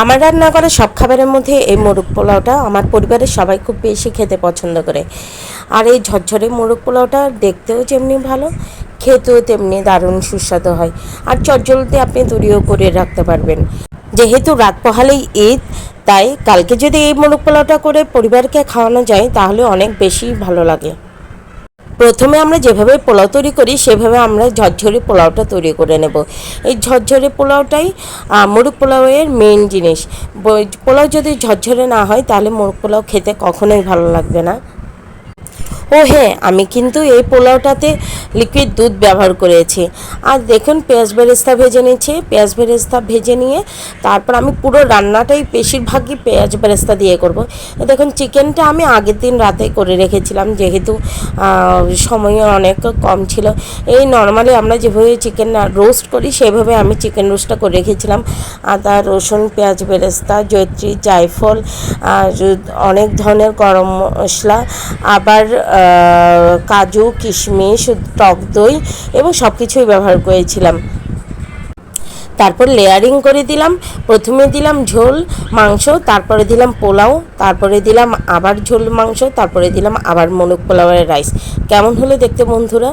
আমার রান্না করা সব খাবারের মধ্যে এই মোরগ পোলাওটা আমার পরিবারের সবাই খুব বেশি খেতে পছন্দ করে। আর এই ঝরঝরে মোরগ পোলাওটা দেখতেও যেমনি ভালো, খেতেও তেমনি দারুণ সুস্বাদু হয়। আর চটজলদি আপনি তৈরিও করে রাখতে পারবেন। যেহেতু রাত পোহালেই ঈদ, তাই কালকে যদি এই মোরগ পোলাওটা করে পরিবারকে খাওয়ানো যায়, তাহলে অনেক বেশি ভালো লাগে। প্রথমে আমরা যেভাবে পোলাও তৈরি করি, সেভাবে আমরা ঝরঝরে পোলাওটা তৈরি করে নেব। এই ঝরঝরে পোলাওটাই মুরগ পোলাওয়ের মেন জিনিস। পোলাও যদি ঝরঝরে না হয়, তাহলে মোরগ পোলাও খেতে কখনোই ভালো লাগবে না। ও হ্যাঁ আমি কিন্তু এই পোলাওটাতে লিকুইড দুধ ব্যবহার করেছি। আর দেখুন, পেঁয়াজ বেরেস্তা ভেজে নিয়েছি। পেঁয়াজ বেরেস্তা ভেজে নিয়ে তারপর আমি পুরো রান্নাটাই বেশিরভাগই পেঁয়াজ বেরেস্তা দিয়ে করব। দেখুন, চিকেনটা আমি আগের দিন রাতে করে রেখেছিলাম, যেহেতু সময় অনেক কম ছিল। এই নর্মালি আমরা যেভাবে চিকেন রোস্ট করি, সেভাবে আমি চিকেন রোস্টটা করে রেখেছিলাম। আদা, রসুন, পেঁয়াজ বেরেস্তা জৈত্রী জায়ফল, আর অনেক ধরনের গরম মশলা, আবার কাজু, কিশমিশ, টক দই, এবং সব কিছুই ব্যবহার করেছিলাম। তারপর লেয়ারিং করে দিলাম, প্রথমে দিলাম ঝোল, মাংস, তারপরে দিলাম পোলাও, তারপরে দিলাম আবার ঝোল, মাংস, তারপরে দিলাম আবার মনুক পোলাওয়ের রাইস। কেমন হলো দেখতে বন্ধুরা?